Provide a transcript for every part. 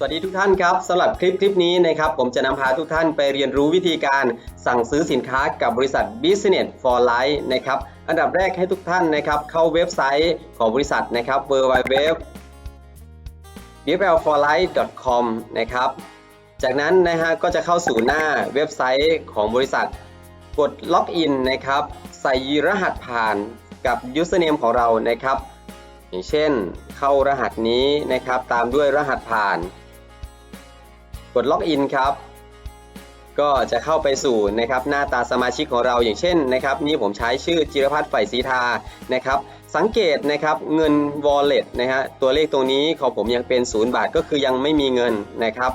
สวัสดีทุกท่านครับสำหรับคลิปคลิปนี้นะครับผมจะนำพาทุกท่านไปเรียนรู้วิธีการสั่งซื้อสินค้ากับบริษัท Business for Life นะครับอันดับแรกให้ทุกท่านนะครับเข้าเว็บไซต์ของบริษัทนะครับ www bflforlife.com นะครับจากนั้นนะฮะก็จะเข้าสู่หน้าเว็บไซต์ของบริษัท กดล็อกอินนะครับใส่รหัสผ่านกับ username ของเรานะครับ อย่างเช่นเข้ารหัสนี้นะครับตามด้วยรหัสผ่าน ดล็อกอินครับ ก็จะเข้าไปสู่นะครับหน้าตาสมาชิกของเราอย่างเช่นนะครับ นี่ผมใช้ชื่อจิรพัฒน์ไฝ่ศรีทานะครับ สังเกตนะครับเงิน wallet นะฮะตัวเลขตรงนี้ของผมยังเป็น 0 บาทก็คือยังไม่มีเงินนะครับ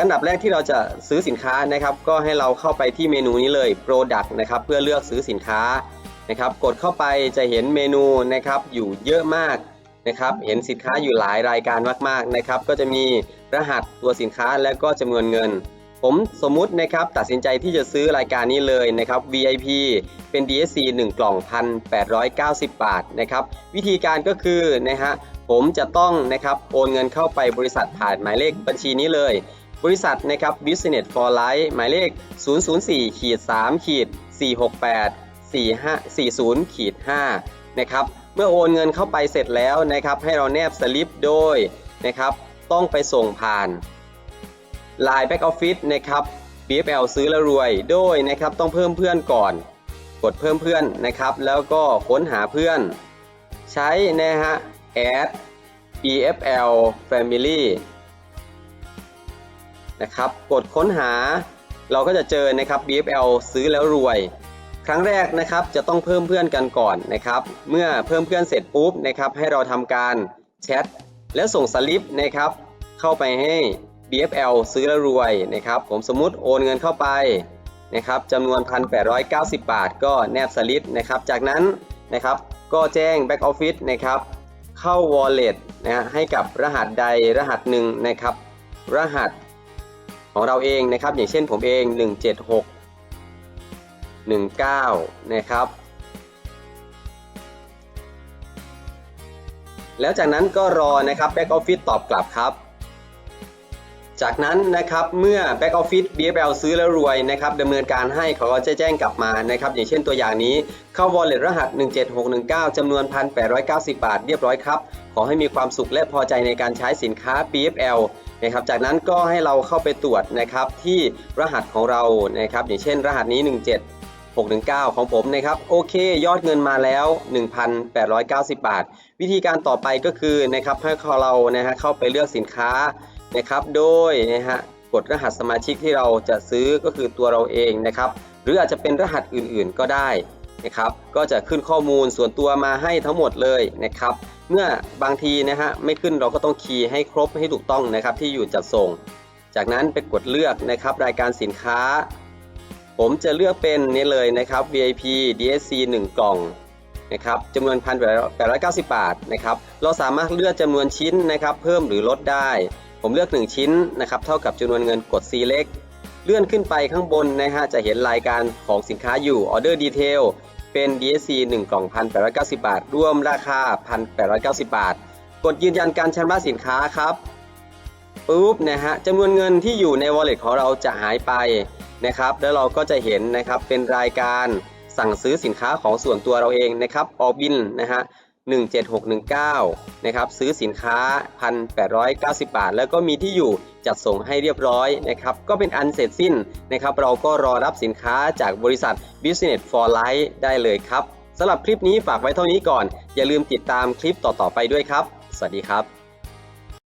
อันดับแรกที่เราจะซื้อสินค้านะครับ ก็ให้เราเข้าไปที่เมนูนี้เลย product นะครับเพื่อเลือกซื้อสินค้านะครับ กดเข้าไปจะเห็นเมนูนะครับอยู่เยอะมากนะครับ เห็นสินค้าอยู่หลายรายการมากๆนะครับ ก็จะมี รหัสตัวสินค้าและก็จำนวนเงิน ผมสมมุตินะครับตัดสินใจที่จะซื้อรายการนี้เลยนะครับ VIP เป็น DSC 1 กล่อง 1,890 บาทนะครับวิธีการก็คือนะฮะผมจะต้องนะครับโอนเงินเข้าไปบริษัทผ่านหมายเลขบัญชีนี้เลย บริษัทนะครับ Business for Life หมายเลข 004ขีด3ขีด468 45 40ขีด5นะครับ เมื่อโอนเงินเข้าไปเสร็จแล้วนะครับ ให้เราแนบสลิปโดยนะครับ ต้องไปส่งผ่าน Line Back Office นะครับ BFL ซื้อแล้วรวยโดยนะครับต้องเพิ่มเพื่อนก่อน กดเพิ่มเพื่อนนะครับ แล้วก็ค้นหาเพื่อน ใช้นะฮะ add BFL Family นะครับกดค้นหาเราก็จะเจอนะครับ BFL ซื้อแล้วรวย ครั้งแรกนะครับจะต้องเพิ่มเพื่อนกันก่อนนะครับ เมื่อเพิ่มเพื่อนเสร็จปุ๊บนะครับให้เราทำการแชท และส่งสลิปนะครับเข้าไปให้ BFL ซื้อแล้วรวยนะครับผมสมมุติโอนเงินเข้าไปนะครับจำนวน 1,890 บาท ก็แนบสลิปนะครับจากนั้นนะครับก็แจ้ง Back Office นะครับเข้า Wallet นะฮะให้กับรหัสใดรหัสหนึ่งนะครับรหัสของเราเองนะครับอย่างเช่นผมเอง 176 19นะครับ แล้วจากนั้นก็รอนะครับ Back Office ตอบกลับครับ จากนั้นนะครับเมื่อ Back Office BFL ซื้อแล้วรวยนะครับดำเนินการให้เขาก็จะแจ้งกลับมานะครับอย่างเช่นตัวอย่างนี้เข้า Wallet รหัส 17619จำนวน 1,890 บาทเรียบร้อยครับขอให้มีความสุขและพอใจในการใช้สินค้า BFL นะครับจากนั้นก็ให้เราเข้าไปตรวจนะครับที่รหัสของเรานะครับอย่างเช่นรหัสนี้ 17 619 ของผมนะครับโอเค ยอดเงินมาแล้ว 1,890 บาท วิธีการต่อไปก็คือนะครับให้เรานะฮะเข้าไปเลือกสินค้านะครับโดยนะฮะกดรหัสสมาชิกที่เราจะซื้อก็คือตัวเราเองนะครับหรืออาจจะเป็นรหัสอื่นๆก็ได้นะครับก็จะขึ้นข้อมูลส่วนตัวมาให้ทั้งหมดเลยนะครับเมื่อบางทีนะฮะไม่ขึ้นเราก็ต้องคีย์ให้ครบให้ถูกต้องนะครับที่อยู่จัดส่ง จากนั้นไปกดเลือกนะครับรายการสินค้า ผมจะเลือกเป็นนี่เลยนะครับ VIP DSC 1 กล่องนะครับจำนวน1,890บบาทนะครับ เราสามารถเลือกจำนวนชิ้นนะครับ เพิ่มหรือลดได้ ผมเลือก 1 ชิ้นนะครับ เท่ากับจำนวนเงินกด Select เลื่อนขึ้นไปข้างบนนะฮะจะเห็นรายการของสินค้าอยู่ Order Detail เป็น DSC 1 กล่อง1,890บาทรวมราคา1,890บาท กดยืนยันการชำระสินค้าครับปุ๊บนะฮะจำนวนเงินที่อยู่ใน wallet ของเราจะหายไป นะครับ แล้วเราก็จะเห็นนะครับเป็นรายการสั่งซื้อสินค้าของส่วนตัวเราเองนะครับออบินนะฮะ17619 นะครับ ซื้อสินค้า 1,890 บาท แล้วก็มีที่อยู่จัดส่งให้เรียบร้อยนะครับ ก็เป็นอันเสร็จสิ้นนะครับ เราก็รอรับสินค้าจากบริษัท Business for Life ได้เลยครับสำหรับคลิปนี้ฝากไว้เท่านี้ก่อน อย่าลืมติดตามคลิปต่อๆไปด้วยครับ สวัสดีครับ